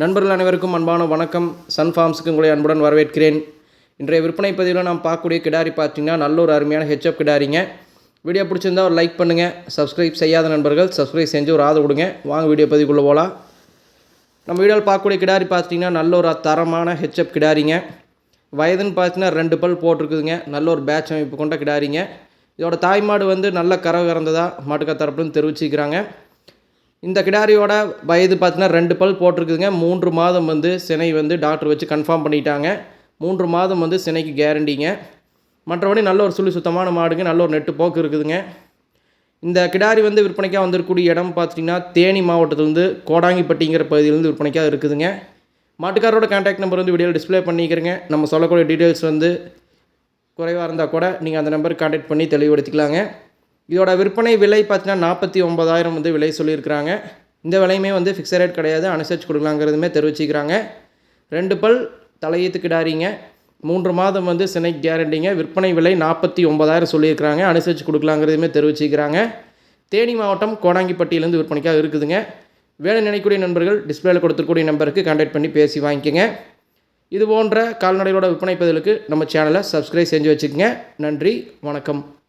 நண்பர்கள் அனைவருக்கும் அன்பான வணக்கம். சன் ஃபார்ம்ஸுக்கு உங்களை அன்புடன் வரவேற்கிறேன். இன்றைய விற்பனை பதிவில் நாம் பார்க்கக்கூடிய கிடாரி பார்த்தீங்கன்னா நல்ல ஒரு அருமையான ஹெச்எப் கிடாரிங்க. வீடியோ பிடிச்சிருந்தா ஒரு லைக் பண்ணுங்கள் சப்ஸ்கிரைப் செய்யாத நண்பர்கள் சப்ஸ்கிரைப் செஞ்சு ஒரு ஆதரவு கொடுங்க. வாங்க வீடியோ பதிவுக்குள்ளே போகலாம் நம்ம வீடியோவில் பார்க்கக்கூடிய கிடாரி பார்த்தீங்கன்னா நல்ல ஒரு தரமான ஹெச்எப் கிடாரிங்க. வயதுன்னு பார்த்தீங்கன்னா ரெண்டு பல் போட்டிருக்குதுங்க. நல்ல ஒரு பேட்ச் அமைப்பு கொண்ட கிடாரிங்க. இதோட தாய்மாடு வந்து நல்ல கறவை கறந்ததா மாட்டுக்கா தரப்புன்னு தெரிவிச்சிக்கிறாங்க இந்த கிடாரியோட வயது பார்த்தீங்கன்னா ரெண்டு பல் போட்டிருக்குதுங்க. மூன்று மாதம் வந்து சினை வந்து டாக்டர் வச்சு கன்ஃபார்ம் பண்ணிட்டாங்க. மூன்று மாதம் வந்து சினைக்கு கேரண்டிங்க மற்றபடி நல்ல ஒரு சுழி சுத்தமான மாடுங்க நல்ல ஒரு நெட்டு போக்கு இருக்குதுங்க. இந்த கிடாரி வந்து விற்பனைக்காக வந்திருக்கக்கூடிய இடம் பார்த்திங்கன்னா தேனி மாவட்டத்திலேருந்து கோடாங்கிப்பட்டிங்கிற பகுதியிலேருந்து விற்பனைக்காக இருக்குதுங்க. மாட்டுக்காரோட கான்டாக்ட் நம்பர் வந்து வீடியோவில் டிஸ்ப்ளே பண்ணிக்கிறேங்க. நம்ம சொல்லக்கூடிய டீட்டெயில்ஸ் வந்து குறைவாக இருந்தால் கூட நீங்கள் அந்த நம்பருக்கு கான்டாக்ட் பண்ணி தெளிவுபடுத்திக்கலாங்க. இதோட விற்பனை விலை பார்த்தீங்கன்னா நாற்பத்தி ஒம்பதாயிரம் வந்து விலை சொல்லியிருக்கிறாங்க. இந்த விலையுமே வந்து ஃபிக்ஸட் ரேட் கிடையாது. அனுசரிச்சு கொடுக்கலாங்கிறதுமே தெரிவிச்சிக்கிறாங்க. ரெண்டு பல் தலையீத்து கிடாரிங்க. மூன்று மாதம் வந்து சினை கேரண்டிங்க விற்பனை விலை நாற்பத்தி ஒம்பதாயிரம் சொல்லியிருக்கிறாங்க. அனுசரித்து கொடுக்கலாங்கிறதுமே தெரிவிச்சிக்கிறாங்க. தேனி மாவட்டம் கோடாங்கிப்பட்டியிலேருந்து விற்பனைக்காக இருக்குதுங்க. வேலை நினைக்கூடிய நண்பர்கள் டிஸ்பிளேல கொடுத்துருக்கூடிய நம்பருக்கு கான்டாக்ட் பண்ணி பேசி வாங்கிக்கோங்க. இது போன்ற கால்நடைகளோட விற்பனை பதிலுக்கு நம்ம சேனலை சப்ஸ்கிரைப் செஞ்சு வச்சுக்கோங்க. நன்றி வணக்கம்.